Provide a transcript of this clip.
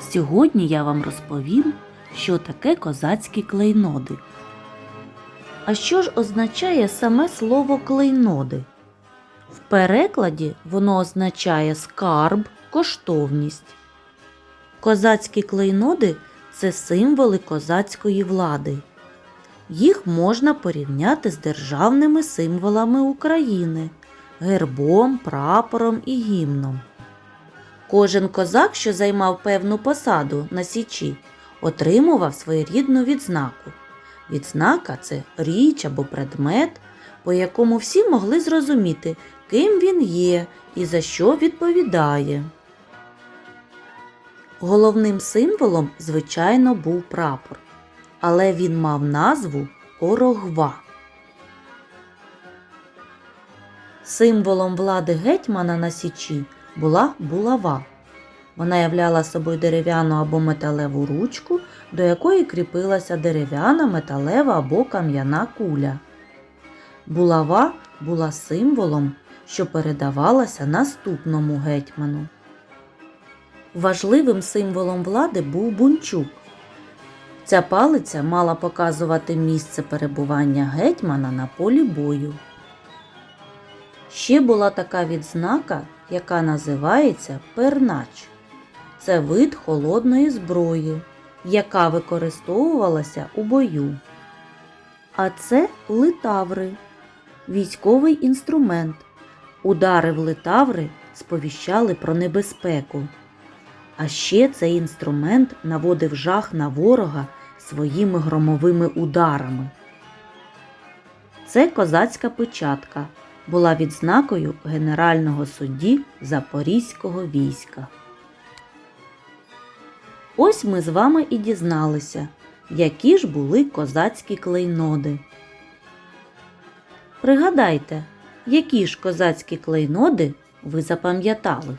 Сьогодні я вам розповім, що таке козацькі клейноди. А що ж означає саме слово клейноди? В перекладі воно означає скарб, коштовність. Козацькі клейноди це символи козацької влади. Їх можна порівняти з державними символами України гербом, прапором і гімном. Кожен козак, що займав певну посаду на січі, отримував своєрідну відзнаку. Відзнака це річ або предмет, по якому всі могли зрозуміти, ким він є і за що відповідає. Головним символом, звичайно, був прапор, але він мав назву корогва. Символом влади гетьмана на січі була булава. Вона являла собою дерев'яну або металеву ручку, до якої кріпилася дерев'яна, металева або кам'яна куля. Булава була символом, що передавалася наступному гетьману. Важливим символом влади був бунчук. Ця палиця мала показувати місце перебування гетьмана на полі бою. Ще була така відзнака, яка називається пернач. Це вид холодної зброї, яка використовувалася у бою. А це литаври військовий інструмент. Удари в литаври сповіщали про небезпеку. А ще цей інструмент наводив жах на ворога своїми громовими ударами. Це козацька печатка була відзнакою генерального судді Запорізького війська. Ось ми з вами і дізналися, які ж були козацькі клейноди. Пригадайте, які ж козацькі клейноди ви запам'ятали.